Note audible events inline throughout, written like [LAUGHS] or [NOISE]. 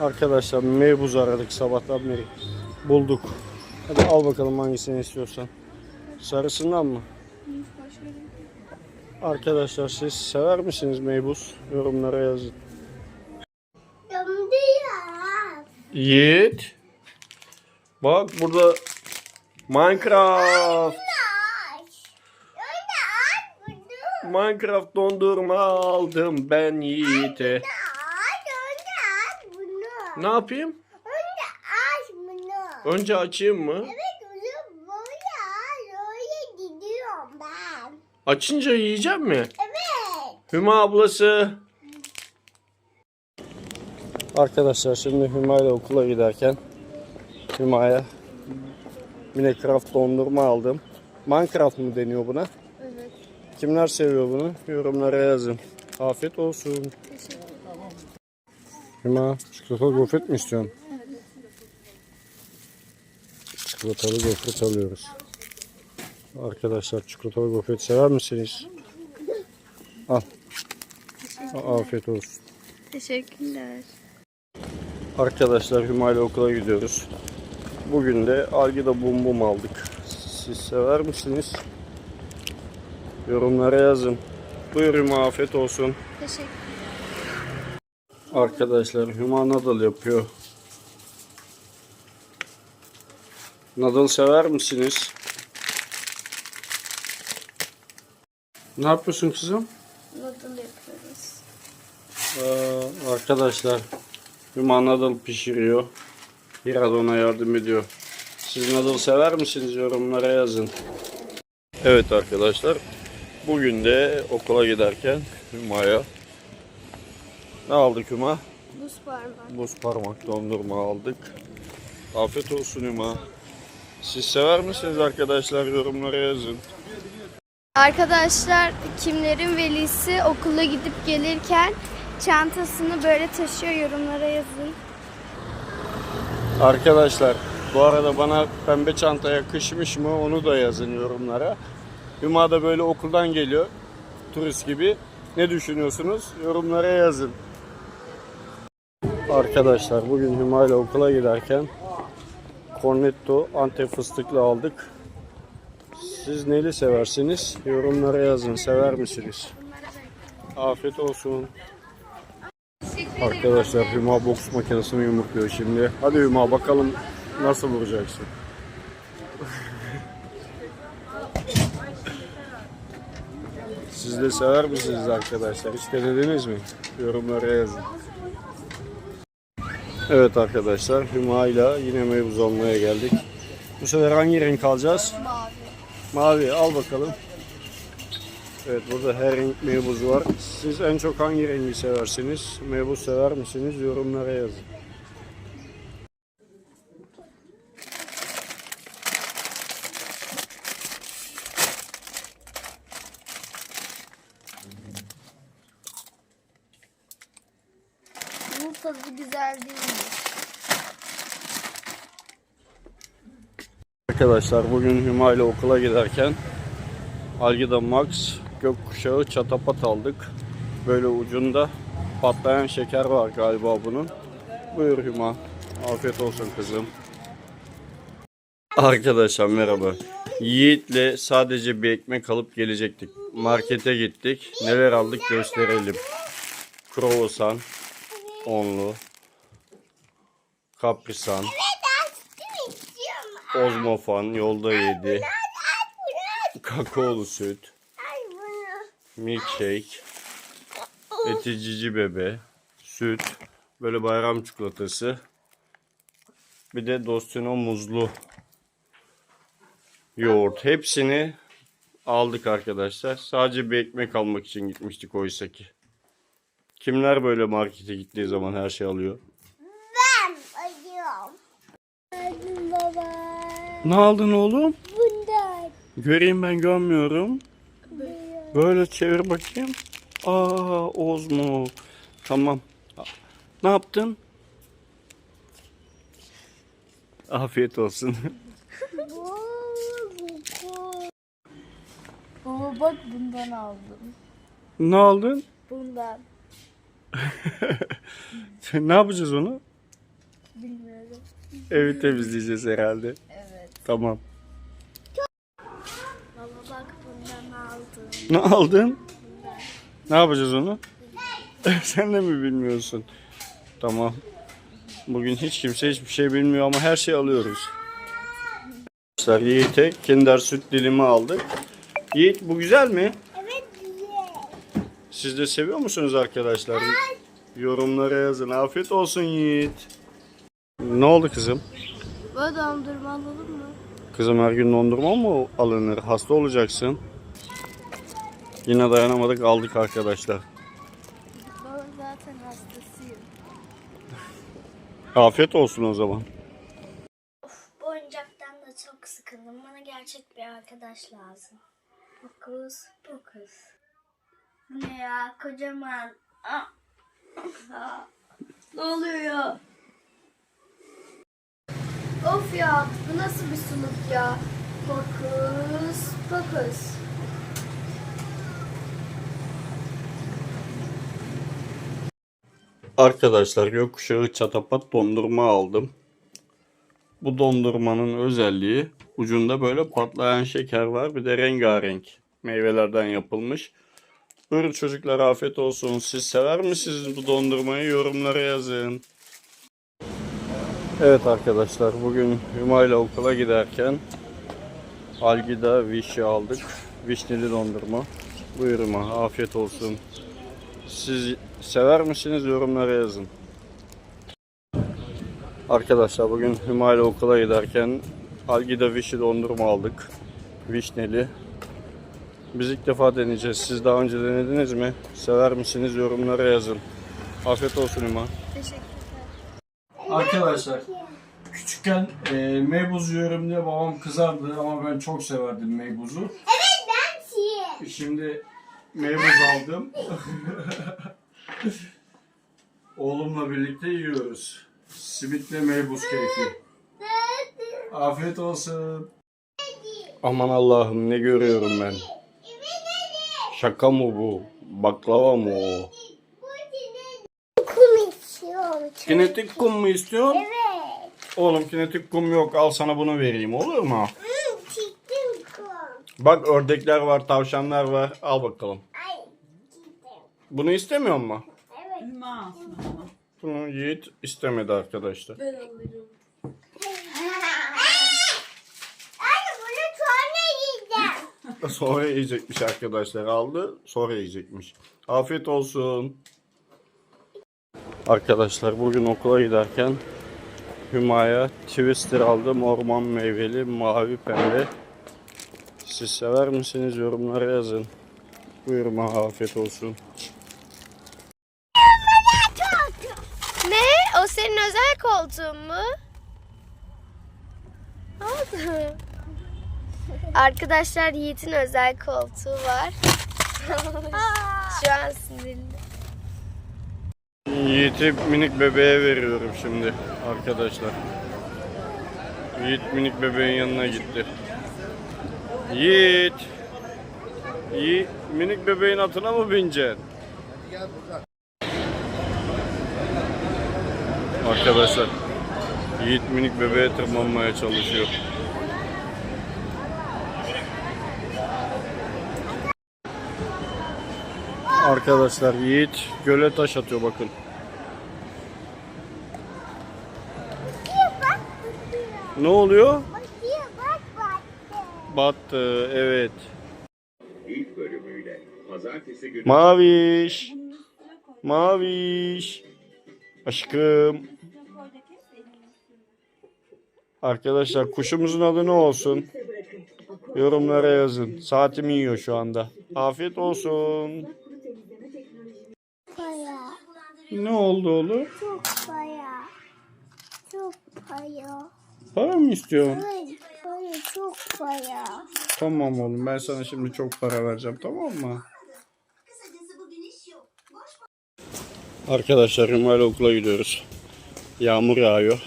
Arkadaşlar meybuz aradık sabahtan beri. Bulduk. Hadi al bakalım hangisini istiyorsan. Sarısından mı? Arkadaşlar siz sever misiniz meybuz? Yorumlara yazın. Yiğit. Bak burada Minecraft. Minecraft dondurma aldım ben Yiğit'e. Aç önce aç bunu. Ne yapayım? Önce aç bunu. Önce açayım mı? Evet bunu böyle böyle gidiyorum ben. Açınca yiyeceğim mi? Evet. Hüma ablası. Arkadaşlar şimdi Hüma ile okula giderken Hüma'ya Minecraft dondurma aldım. Minecraft mı deniyor buna? Evet. Kimler seviyor bunu? Yorumlara yazın. Afiyet olsun. Hüma çikolatalı gofret mi istiyorsun? Çikolatalı gofret alıyoruz. Arkadaşlar çikolatalı gofret sever misiniz? Al. Afiyet olsun. Teşekkürler. Arkadaşlar Hüma ile okula gidiyoruz. Bugün de Algida Bum Bum aldık. Siz sever misiniz? Yorumlara yazın. Buyur Hüma afiyet olsun. Teşekkür. Arkadaşlar Hüma Nadal yapıyor. Nadal sever misiniz? Ne yapıyorsun kızım? Noodle yapıyoruz. Ee, arkadaşlar Hüma Nadal pişiriyor. Biraz ona yardım ediyor. Siz Nadal sever misiniz? Yorumlara yazın. Evet arkadaşlar. Bugün de okula giderken Hüma'ya ne aldık Hüma? Buz parmak. Buz parmak dondurma aldık. Afiyet olsun Hüma. Siz sever misiniz arkadaşlar? Yorumlara yazın. Arkadaşlar kimlerin velisi okula gidip gelirken çantasını böyle taşıyor yorumlara yazın. Arkadaşlar bu arada bana pembe çanta yakışmış mı onu da yazın yorumlara. Hüma da böyle okuldan geliyor. Turist gibi. Ne düşünüyorsunuz? Yorumlara yazın. Arkadaşlar bugün Hüma ile okula giderken Cornetto Antep fıstıklı aldık. Siz neli seversiniz? Yorumlara yazın. Sever misiniz? Afiyet olsun. Arkadaşlar Hüma boks makinesini yumrukluyor şimdi. Hadi Hüma bakalım nasıl vuracaksın. Siz de sever misiniz arkadaşlar? Hiç denediniz mi? Yorumlara yazın. Evet arkadaşlar Hüma ile yine meyvuz almaya geldik. Bu sefer hangi renk alacağız? Mavi. Mavi al bakalım. Evet burada her renk meybuz var. Siz en çok hangi rengi seversiniz? Meybuz sever misiniz? Yorumlara yazın. Tadı güzel değil mi? Arkadaşlar bugün Hüma ile okula giderken Algida Max gökkuşağı çatapat aldık. Böyle ucunda patlayan şeker var galiba bunun. Buyur Hüma. Afiyet olsun kızım. Arkadaşlar merhaba. Yiğit'le sadece bir ekmek alıp gelecektik. Markete gittik. Neler aldık gösterelim. Kruvasan, onlu, kaprisan. Ozmofan yolda yedi. Kakaolu süt, milkshake, eticici bebe, süt, böyle bayram çikolatası. Bir de Dostino muzlu yoğurt. Hepsini aldık arkadaşlar. Sadece bir ekmek almak için gitmiştik oysa ki. Kimler böyle markete gittiği zaman her şey alıyor? Ben alıyorum. Baba. Ne aldın oğlum? Bundan. Göreyim ben görmüyorum. Böyle çevir bakayım. Aa Ozmo. Tamam. Ne yaptın? Afiyet olsun. [LAUGHS] Baba bak bundan aldım. ne aldın? Bundan. [LAUGHS] ne yapacağız onu? Bilmiyorum. Evi temizleyeceğiz herhalde. Evet. Tamam. Baba bak bundan aldım. Ne aldın? Ne yapacağız onu? [LAUGHS] Sen de mi bilmiyorsun? Tamam. Bugün hiç kimse hiçbir şey bilmiyor ama her şeyi alıyoruz. Arkadaşlar Yiğit'e Kinder süt dilimi aldık. Yiğit bu güzel mi? Siz de seviyor musunuz arkadaşlar? Yorumlara yazın. Afiyet olsun Yiğit. Ne oldu kızım? Böyle dondurma alalım mı? Kızım her gün dondurma mı alınır? Hasta olacaksın. Yine dayanamadık aldık arkadaşlar. Baba zaten hastasıyım. Afiyet olsun o zaman. Bu oyuncaktan da çok sıkıldım. Bana gerçek bir arkadaş lazım. Fokus, fokus. Bu ne ya? Kocaman. Ne oluyor ya? Of ya, bu nasıl bir suluk ya? Fokus, fokus. Arkadaşlar gökkuşağı çatapat dondurma aldım. Bu dondurmanın özelliği ucunda böyle patlayan şeker var. Bir de rengarenk meyvelerden yapılmış. Buyurun çocuklar afiyet olsun. Siz sever misiniz bu dondurmayı? Yorumlara yazın. Evet arkadaşlar bugün Hüma ile okula giderken Algida vişi aldık. Vişneli dondurma. Buyur Hüma afiyet olsun. Siz sever misiniz? Yorumlara yazın. Arkadaşlar bugün Hüma ile okula giderken Algida Vişi dondurma aldık. Vişneli. Biz ilk defa deneyeceğiz. Siz daha önce denediniz mi? Sever misiniz? Yorumlara yazın. Afiyet olsun Hüma. Teşekkürler. Arkadaşlar küçükken e, meybuz yiyorum diye babam kızardı ama ben çok severdim meybuzu. Evet ben çiğ. Şimdi meybuz aldım. [LAUGHS] Oğlumla birlikte yiyoruz. Simitle meybuz keyfi. Afiyet olsun. Aman Allah'ım ne görüyorum ben. Şaka mı bu? Baklava mı o? Kum. Kinetik kum mu istiyorsun? Evet. Oğlum kinetik kum yok. Al sana bunu vereyim olur mu? Hmm, çektim kum. Bak ördekler var, tavşanlar var. Al bakalım. Ay çektim. Bunu istemiyor mu? Evet. Bunu Yiğit istemedi arkadaşlar. Ben alırım. Anne bunu sonra yiyeceğim. [LAUGHS] Sonra yiyecekmiş arkadaşlar. Aldı sonra yiyecekmiş. Afiyet olsun. Arkadaşlar bugün okula giderken Hüma'ya Twister aldım. Orman meyveli, mavi pembe. Siz sever misiniz? Yorumlara yazın. Buyurun afiyet olsun. Ne? O senin özel koltuğun mu? Oldu? Arkadaşlar Yiğit'in özel koltuğu var. [LAUGHS] Şu an sinirli. Yiğit'i minik bebeğe veriyorum şimdi arkadaşlar. Yiğit minik bebeğin yanına gitti. Yiğit. Yiğit minik bebeğin atına mı bineceksin? Arkadaşlar Yiğit minik bebeğe tırmanmaya çalışıyor. Arkadaşlar Yiğit göle taş atıyor bakın. Bak Ne oluyor? Battı evet. İlk bölümüyle pazartesi günü Maviş. Maviş. Aşkım. Arkadaşlar kuşumuzun adı ne olsun? Yorumlara yazın. Saatimi yiyor şu anda. Afiyet olsun. Ne oldu oğlum? Çok baya. Çok baya. Para mı istiyorsun? Evet baya çok baya. Tamam oğlum ben sana şimdi çok para vereceğim tamam mı? Arkadaşlar Hümayla okula gidiyoruz. Yağmur yağıyor.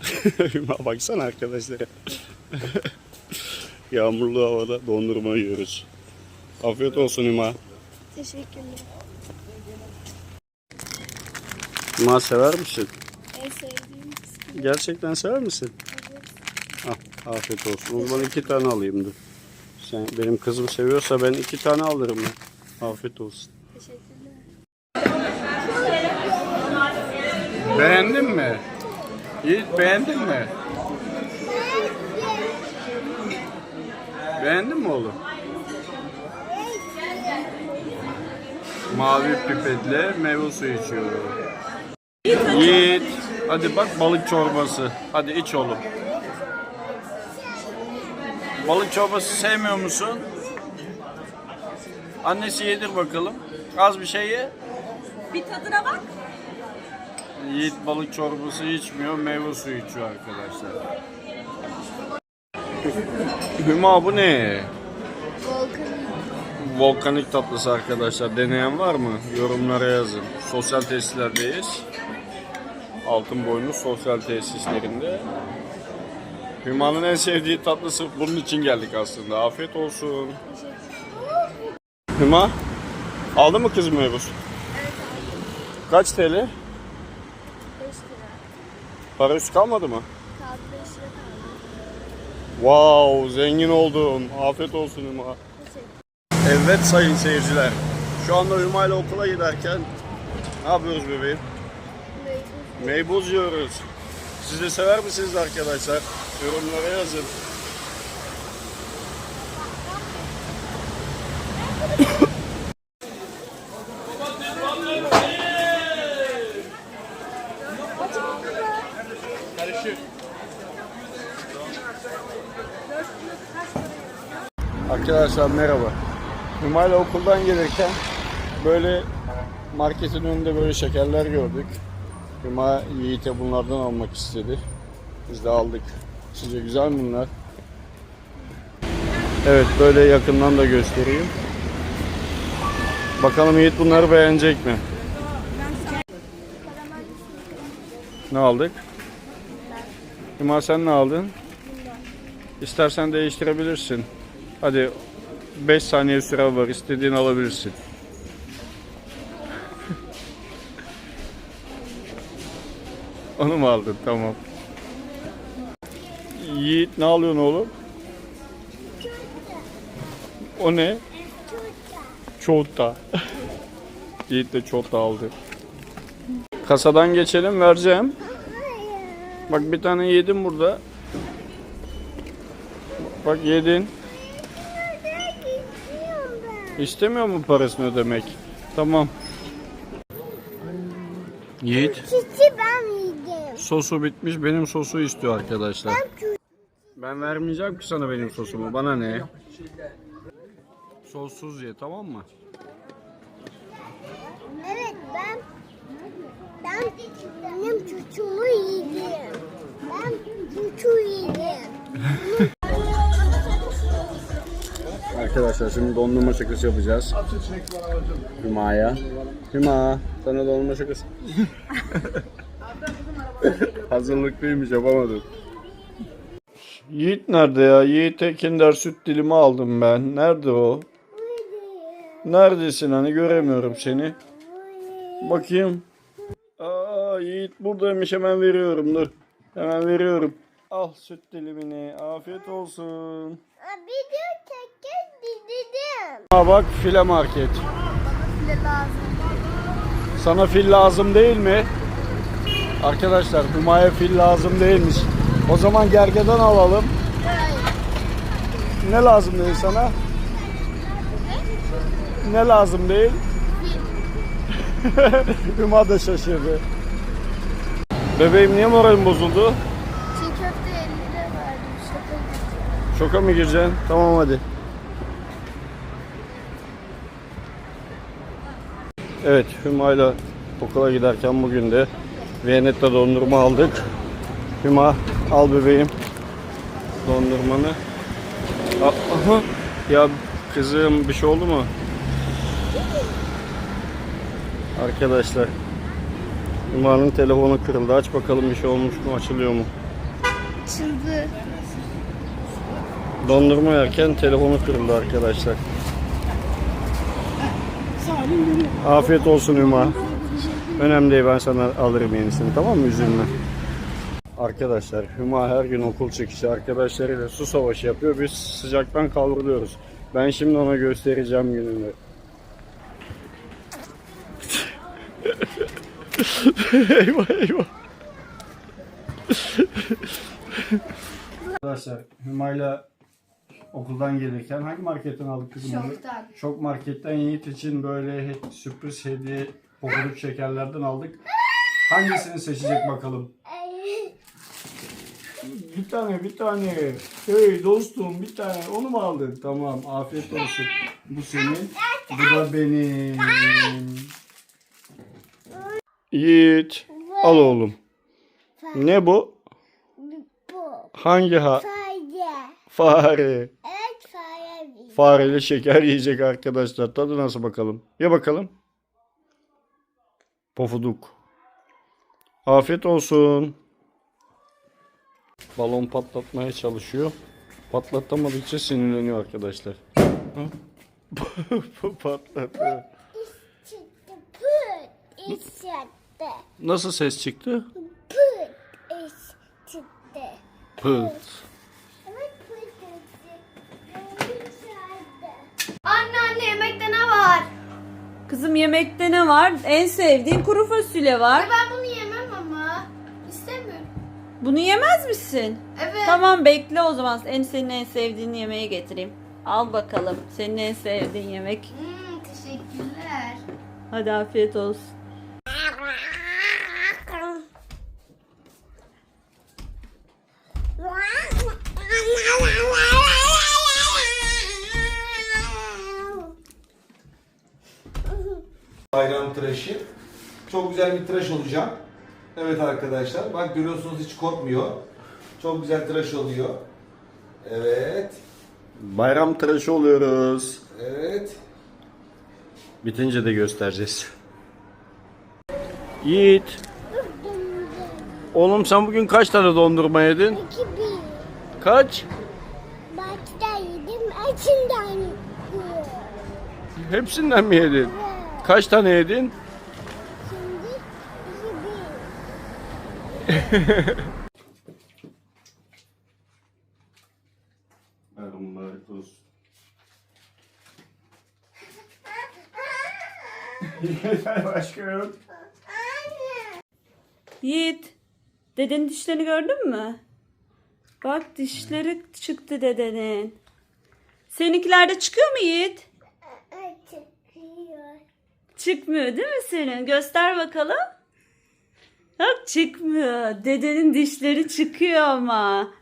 [LAUGHS] Baksana arkadaşlara. [LAUGHS] Yağmurlu havada dondurma yiyoruz. Afiyet olsun Hüma. Teşekkürler. Hüma sever misin? Gerçekten sever misin? Al, afiyet olsun. O zaman iki tane alayım dur. Sen benim kızım seviyorsa ben iki tane alırım ya. Afiyet olsun. Beğendin mi? Yiğit beğendin mi? Beğendin mi oğlum? Mavi pipetle meyve suyu içiyor. Yiğit. Hadi bak balık çorbası. Hadi iç oğlum. Balık çorbası sevmiyor musun? Annesi yedir bakalım. Az bir şey ye. Bir tadına bak. Yiğit balık çorbası içmiyor, meyve suyu içiyor arkadaşlar. Hüma bu ne? Volkanik tatlısı arkadaşlar. Deneyen var mı? Yorumlara yazın. Sosyal tesislerdeyiz. Altın boynu sosyal tesislerinde. Hüma'nın en sevdiği tatlısı bunun için geldik aslında. Afiyet olsun. Hüma, aldın mı kızım suyu? Kaç TL? 5 lira. Para üstü kalmadı mı? Kaldı 5 lira kaldı. Wow, zengin oldun. Afiyet olsun Hüma. Evet sayın seyirciler. Şu anda Hüma ile okula giderken ne yapıyoruz bebeğim? Meybuz yiyoruz. Siz de sever misiniz arkadaşlar? Yorumlara yazın. Arkadaşlar merhaba. Hüma ile okuldan gelirken böyle marketin önünde böyle şekerler gördük. Hüma Yiğit'e bunlardan almak istedi. Biz de aldık. Sizce güzel mi bunlar? Evet böyle yakından da göstereyim. Bakalım Yiğit bunları beğenecek mi? Ne aldık? Hüma sen ne aldın? İstersen değiştirebilirsin. Hadi 5 saniye süre var. İstediğini alabilirsin. [LAUGHS] Onu mu aldın? Tamam. Yiğit ne alıyorsun oğlum? O ne? Çota. [LAUGHS] Yiğit de çota aldı. Kasadan geçelim vereceğim. Bak bir tane yedim burada. Bak yedin. İstemiyor mu parasını ödemek? Tamam. Yiğit. Sosu bitmiş. Benim sosu istiyor arkadaşlar. Ben vermeyeceğim ki sana benim sosumu. Bana ne? Sossuz ye tamam mı? Evet ben ben benim çocuğumu yiyeceğim. Ben çocuğu yiyeceğim. Arkadaşlar şimdi dondurma şakası yapacağız. Hüma'ya. Hüma sana dondurma şakası. [LAUGHS] Hazırlıklıymış yapamadım. Yiğit nerede ya? Yiğit'e kinder süt dilimi aldım ben. Nerede o? Neredesin hani göremiyorum seni. Bakayım. Aa Yiğit buradaymış hemen veriyorum dur. Hemen veriyorum. Al süt dilimini. Afiyet olsun. Bir de teker dedim. Aa bak file market. Bile lazım. Sana fil lazım değil mi? Arkadaşlar Hüma'ya fil lazım değilmiş. O zaman gergedan alalım. Ne lazım değil sana? Ne lazım değil? [LAUGHS] Hüma da şaşırdı. Bebeğim niye moralin bozuldu? Çiğ köfte 50 lira verdim. Şaka gibi. Şoka mı gireceksin? Tamam hadi. Evet Hüma'yla okula giderken bugün de Viyanet'te dondurma aldık. Hüma al bebeğim dondurmanı. Aha. Ya kızım bir şey oldu mu? Arkadaşlar Hüma'nın telefonu kırıldı. Aç bakalım bir şey olmuş mu? Açılıyor mu? Çıldı. Dondurma yerken telefonu kırıldı arkadaşlar. Afiyet olsun Hüma. Önemli değil ben sana alırım yenisini tamam mı üzülme. Arkadaşlar Hüma her gün okul çıkışı arkadaşlarıyla su savaşı yapıyor. Biz sıcaktan kavruluyoruz. Ben şimdi ona göstereceğim gününü. [LAUGHS] eyvah eyvah. Arkadaşlar Hüma'yla okuldan gelirken hangi marketten aldık kızım? Şoktan. Şok marketten Yiğit için böyle sürpriz hediye pofuduk şekerlerden aldık. Hangisini seçecek bakalım? Bir tane bir tane. Hey dostum bir tane onu mu aldın? Tamam afiyet olsun. Bu senin. Bu da benim. Yiğit. Al oğlum. Ne bu? Bu. Hangi ha? Fare. Fare. Evet fare. Fareli şeker yiyecek arkadaşlar. Tadı nasıl bakalım? Ye bakalım. Pofuduk. Afiyet olsun. Balon patlatmaya çalışıyor. Patlatamadıkça sinirleniyor arkadaşlar. [LAUGHS] Çıktı. Nasıl ses çıktı? Pıt. Çıktı. Pıt. Anne anne yemekte ne var? Kızım yemekte ne var? En sevdiğin kuru fasulye var. Ben bunu yemem ama. İstemiyorum. Bunu yemez misin? Evet. Tamam bekle o zaman. En senin en sevdiğin yemeği getireyim. Al bakalım. Senin en sevdiğin yemek. Hmm, teşekkürler. Hadi afiyet olsun. [LAUGHS] Bayram tıraşı. Çok güzel bir tıraş olacağım. Evet arkadaşlar. Bak görüyorsunuz hiç korkmuyor. Çok güzel tıraş oluyor. Evet. Bayram tıraşı oluyoruz. Evet. Bitince de göstereceğiz. Yiğit. Oğlum sen bugün kaç tane dondurma yedin? İki bir. Kaç? Başta yedim. Yiyor. Hepsinden mi yedin? Kaç tane yedin? Şimdi iki bir. Mübarek olsun. [LAUGHS] Başka yok. Yiğit. Dedenin dişlerini gördün mü? Bak dişleri çıktı dedenin. Seninkiler de çıkıyor mu Yiğit? Çıkmıyor değil mi senin? Göster bakalım. Bak çıkmıyor. Dedenin dişleri çıkıyor ama.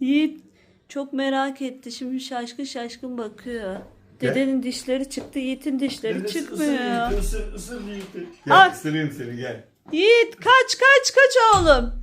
Yiğit çok merak etti. Şimdi şaşkın şaşkın bakıyor. Dedenin dişleri çıktı. Yiğit'in dişleri çıkmıyor. Isır, ısır Yiğit'i. Al. ısırayım seni gel. Yiğit kaç kaç kaç oğlum.